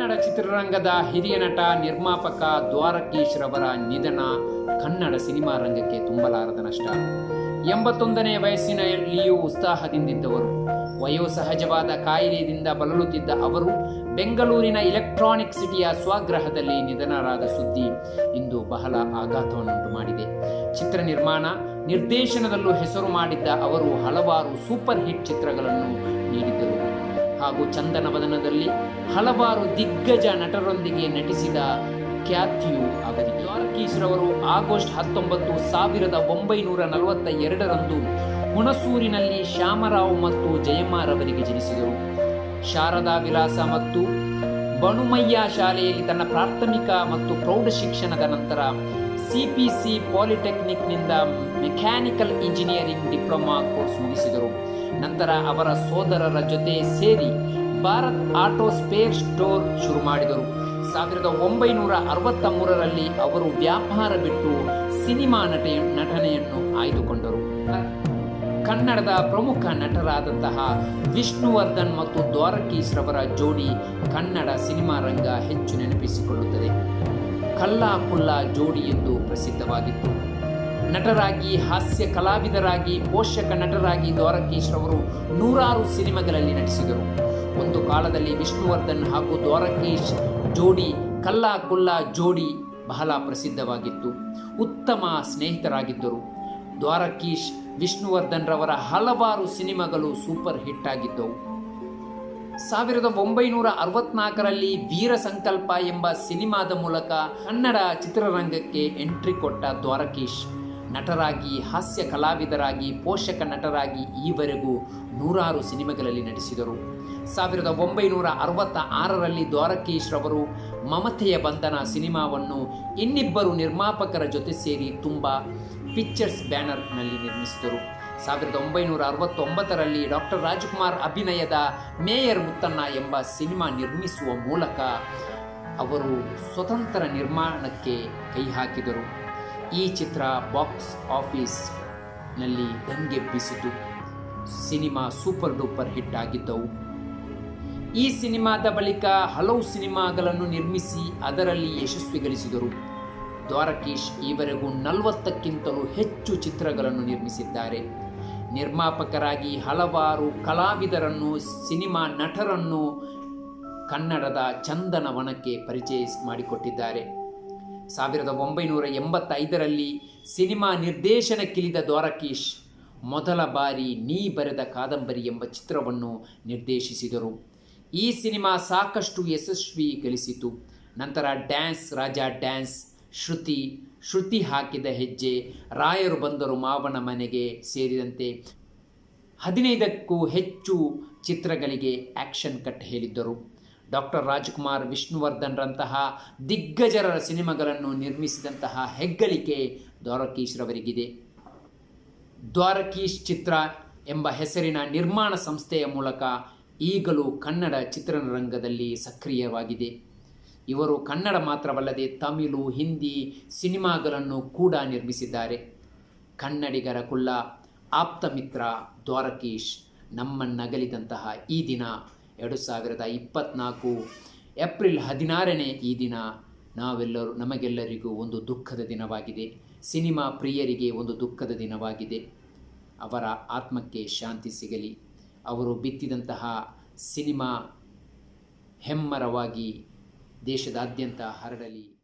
ಕನ್ನಡ ಚಿತ್ರರಂಗದ ಹಿರಿಯ ನಟ, ನಿರ್ಮಾಪಕ ದ್ವಾರಕೀಶ್ ರವರ ನಿಧನ ಕನ್ನಡ ಸಿನಿಮಾ ರಂಗಕ್ಕೆ ತುಂಬಲಾರದ ನಷ್ಟ. ಎಂಬತ್ತೊಂದನೇ ವಯಸ್ಸಿನಲ್ಲಿಯೂ ಉತ್ಸಾಹದಿಂದಿದ್ದವರು ವಯೋಸಹಜವಾದ ಕಾಯಿಲೆಯಿಂದ ಬಳಲುತ್ತಿದ್ದ ಅವರು ಬೆಂಗಳೂರಿನ ಎಲೆಕ್ಟ್ರಾನಿಕ್ ಸಿಟಿಯ ಸ್ವಗ್ರಹದಲ್ಲಿ ನಿಧನರಾದ ಸುದ್ದಿ ಇಂದು ಬಹಳ ಆಘಾತವನ್ನುಂಟು ಮಾಡಿದೆ. ಚಿತ್ರ ನಿರ್ಮಾಣ, ನಿರ್ದೇಶನದಲ್ಲೂ ಹೆಸರು ಮಾಡಿದ್ದ ಅವರು ಹಲವಾರು ಸೂಪರ್ ಹಿಟ್ ಚಿತ್ರಗಳನ್ನು ಹಾಗೂ ಚಂದನವದನದಲ್ಲಿ ಹಲವಾರು ದಿಗ್ಗಜ ನಟರೊಂದಿಗೆ ನಟಿಸಿದ ಖ್ಯಾತಿಯು ಅವರಿಗೆ ದ್ವಾರಕೀಶ್ ರವರು ಆಗಸ್ಟ್ ಹತ್ತೊಂಬತ್ತು ಸಾವಿರದ ಒಂಬೈನೂರ ನಲವತ್ತ ಎರಡರಂದು ಹುಣಸೂರಿನಲ್ಲಿ ಶ್ಯಾಮರಾವ್ ಮತ್ತು ಜಯಮ್ಮರವರಿಗೆ ಜನಿಸಿದರು. ಶಾರದಾ ವಿಲಾಸ ಮತ್ತು ಬಣುಮಯ್ಯ ಶಾಲೆಯಲ್ಲಿ ತನ್ನ ಪ್ರಾಥಮಿಕ ಮತ್ತು ಪ್ರೌಢ ಶಿಕ್ಷಣದ ನಂತರ ಸಿಪಿಸಿ ಪಾಲಿಟೆಕ್ನಿಕ್ನಿಂದ ಮೆಕ್ಯಾನಿಕಲ್ ಇಂಜಿನಿಯರಿಂಗ್ ಡಿಪ್ಲೊಮಾ ಕೋರ್ಸ್ ಮುಗಿಸಿದರು. ನಂತರ ಅವರ ಸೋದರರ ಜೊತೆ ಸೇರಿ ಭಾರತ್ ಆಟೋ ಸ್ಪೇರ್ ಸ್ಟೋರ್ ಶುರು ಮಾಡಿದರು. ಸಾವಿರದ ಒಂಬೈನೂರ ಅರವತ್ತ ಮೂರರಲ್ಲಿ ಅವರು ವ್ಯಾಪಾರ ಬಿಟ್ಟು ಸಿನಿಮಾ ನಟ ನಟನೆಯನ್ನು ಆಯ್ದುಕೊಂಡರು. ಕನ್ನಡದ ಪ್ರಮುಖ ನಟರಾದಂತಹ ವಿಷ್ಣುವರ್ಧನ್ ಮತ್ತು ದ್ವಾರಕೀಶ್ ರವರ ಜೋಡಿ ಕನ್ನಡ ಸಿನಿಮಾ ರಂಗ ಹೆಚ್ಚು ನೆನಪಿಸಿಕೊಳ್ಳುತ್ತದೆ. ಕಲ್ಲಾ ಪುಲ್ಲಾ ಜೋಡಿ ಎಂದು ಪ್ರಸಿದ್ಧವಾಗಿತ್ತು. ನಟರಾಗಿ, ಹಾಸ್ಯ ಕಲಾವಿದರಾಗಿ, ಪೋಷಕ ನಟರಾಗಿ ದ್ವಾರಕೀಶ್ ರವರು ನೂರಾರು ಸಿನಿಮಾಗಳಲ್ಲಿ ನಟಿಸಿದರು. ಒಂದು ಕಾಲದಲ್ಲಿ ವಿಷ್ಣುವರ್ಧನ್ ಹಾಗೂ ದ್ವಾರಕೀಶ್ ಜೋಡಿ, ಕಲ್ಲಾ ಕುಲ್ಲಾ ಜೋಡಿ ಬಹಳ ಪ್ರಸಿದ್ಧವಾಗಿತ್ತು. ಉತ್ತಮ ಸ್ನೇಹಿತರಾಗಿದ್ದರು. ದ್ವಾರಕೀಶ್ ವಿಷ್ಣುವರ್ಧನ್ ರವರ ಹಲವಾರು ಸಿನಿಮಾಗಳು ಸೂಪರ್ ಹಿಟ್ ಆಗಿದ್ದವು. ಸಾವಿರದ ಒಂಬೈನೂರ ಅರವತ್ನಾಲ್ಕರಲ್ಲಿ ವೀರ ಸಂಕಲ್ಪ ಎಂಬ ಸಿನಿಮಾದ ಮೂಲಕ ಕನ್ನಡ ಚಿತ್ರರಂಗಕ್ಕೆ ಎಂಟ್ರಿ ಕೊಟ್ಟ ದ್ವಾರಕೀಶ್ ನಟರಾಗಿ, ಹಾಸ್ಯ ಕಲಾವಿದರಾಗಿ, ಪೋಷಕ ನಟರಾಗಿ ಈವರೆಗೂ ನೂರಾರು ಸಿನಿಮಾಗಳಲ್ಲಿ ನಟಿಸಿದರು. ಸಾವಿರದ ಒಂಬೈನೂರ ಅರವತ್ತ ಆರರಲ್ಲಿ ದ್ವಾರಕೀಶ್ ರವರು ಮಮತೆಯ ಬಂಧನ ಸಿನಿಮಾವನ್ನು ಇನ್ನಿಬ್ಬರು ನಿರ್ಮಾಪಕರ ಜೊತೆ ಸೇರಿ ತುಂಬ ಪಿಕ್ಚರ್ಸ್ ಬ್ಯಾನರ್ನಲ್ಲಿ ನಿರ್ಮಿಸಿದರು. ಸಾವಿರದ ಒಂಬೈನೂರ ಅರವತ್ತೊಂಬತ್ತರಲ್ಲಿ ಡಾಕ್ಟರ್ ರಾಜ್ಕುಮಾರ್ ಅಭಿನಯದ ಮೇಯರ್ ಮುತ್ತಣ್ಣ ಎಂಬ ಸಿನಿಮಾ ನಿರ್ಮಿಸುವ ಮೂಲಕ ಅವರು ಸ್ವತಂತ್ರ ನಿರ್ಮಾಣಕ್ಕೆ ಕೈ ಹಾಕಿದರು. ಈ ಚಿತ್ರ ಬಾಕ್ಸ್ ಆಫೀಸ್ನಲ್ಲಿ ದಂಗೆಬ್ಬಿಸಿತು ಸಿನಿಮಾ ಸೂಪರ್ ಡೂಪರ್ ಹಿಟ್ ಆಗಿದ್ದವು. ಈ ಸಿನಿಮಾದ ಬಳಿಕ ಹಲವು ಸಿನಿಮಾಗಳನ್ನು ನಿರ್ಮಿಸಿ ಅದರಲ್ಲಿ ಯಶಸ್ವಿ ಗಳಿಸಿದರು ದ್ವಾರಕೀಶ್ ಈವರೆಗೂ ನಲವತ್ತಕ್ಕಿಂತಲೂ ಹೆಚ್ಚು ಚಿತ್ರಗಳನ್ನು ನಿರ್ಮಿಸಿದ್ದಾರೆ. ನಿರ್ಮಾಪಕರಾಗಿ ಹಲವಾರು ಕಲಾವಿದರನ್ನು, ಸಿನಿಮಾ ನಟರನ್ನು ಕನ್ನಡದ ಚಂದನವನಕ್ಕೆ ಪರಿಚಯ ಮಾಡಿಕೊಟ್ಟಿದ್ದಾರೆ. ಸಾವಿರದ ಒಂಬೈನೂರ ಎಂಬತ್ತೈದರಲ್ಲಿ ಸಿನಿಮಾ ನಿರ್ದೇಶನಕ್ಕಿಳಿದ ದ್ವಾರಕೀಶ್, ಮೊದಲ ಬಾರಿ ನೀ ಬರೆದ ಕಾದಂಬರಿ ಎಂಬ ಚಿತ್ರವನ್ನು ನಿರ್ದೇಶಿಸಿದರು. ಈ ಸಿನಿಮಾ ಸಾಕಷ್ಟು ಯಶಸ್ವಿ ಗಳಿಸಿತು. ನಂತರ ಡ್ಯಾನ್ಸ್, ರಾಜಾ ಡ್ಯಾನ್ಸ್, ಶ್ರುತಿ ಶ್ರುತಿ ಹಾಕಿದ ಹೆಜ್ಜೆ, ರಾಯರು ಬಂದರು ಮಾವನ ಮನೆಗೆ ಸೇರಿದಂತೆ. ಹದಿನೈದಕ್ಕೂ ಹೆಚ್ಚು ಚಿತ್ರಗಳಿಗೆ ಆ್ಯಕ್ಷನ್ ಕಟ್ ಹೇಳಿದ್ದರು. ಡಾಕ್ಟರ್ ರಾಜ್ಕುಮಾರ್ ವಿಷ್ಣುವರ್ಧನ್ರಂತಹ ದಿಗ್ಗಜರ ಸಿನಿಮಾಗಳನ್ನು ನಿರ್ಮಿಸಿದಂತಹ ಹೆಗ್ಗಳಿಕೆ ದ್ವಾರಕೀಶ್ರವರಿಗಿದೆ ದ್ವಾರಕೀಶ್ ಚಿತ್ರ ಎಂಬ ಹೆಸರಿನ ನಿರ್ಮಾಣ ಸಂಸ್ಥೆಯ ಮೂಲಕ ಈಗಲೂ ಕನ್ನಡ ಚಿತ್ರರಂಗದಲ್ಲಿ ಸಕ್ರಿಯವಾಗಿದೆ. ಇವರು ಕನ್ನಡ ಮಾತ್ರವಲ್ಲದೆ ತಮಿಳು, ಹಿಂದಿ ಸಿನಿಮಾಗಳನ್ನು ಕೂಡ ನಿರ್ಮಿಸಿದ್ದಾರೆ. ಕನ್ನಡಿಗರ ಕುಳ್ಳ ಆಪ್ತ ಮಿತ್ರ ದ್ವಾರಕೀಶ್ ನಮ್ಮನ್ನಗಲಿದಂತಹ ಈ ದಿನ ಎರಡು ಸಾವಿರದ ಇಪ್ಪತ್ತ್ನಾಲ್ಕು ಏಪ್ರಿಲ್ ಹದಿನಾರನೇ ಈ ದಿನ ನಾವೆಲ್ಲರೂ ನಮಗೆಲ್ಲರಿಗೂ ಒಂದು ದುಃಖದ ದಿನವಾಗಿದೆ. ಸಿನಿಮಾ ಪ್ರಿಯರಿಗೆ ಒಂದು ದುಃಖದ ದಿನವಾಗಿದೆ. ಅವರ ಆತ್ಮಕ್ಕೆ ಶಾಂತಿ ಸಿಗಲಿ. ಅವರು ಬಿತ್ತಿದಂತಹ ಸಿನಿಮಾ ಹೆಮ್ಮರವಾಗಿ ದೇಶದಾದ್ಯಂತ ಹರಡಲಿ.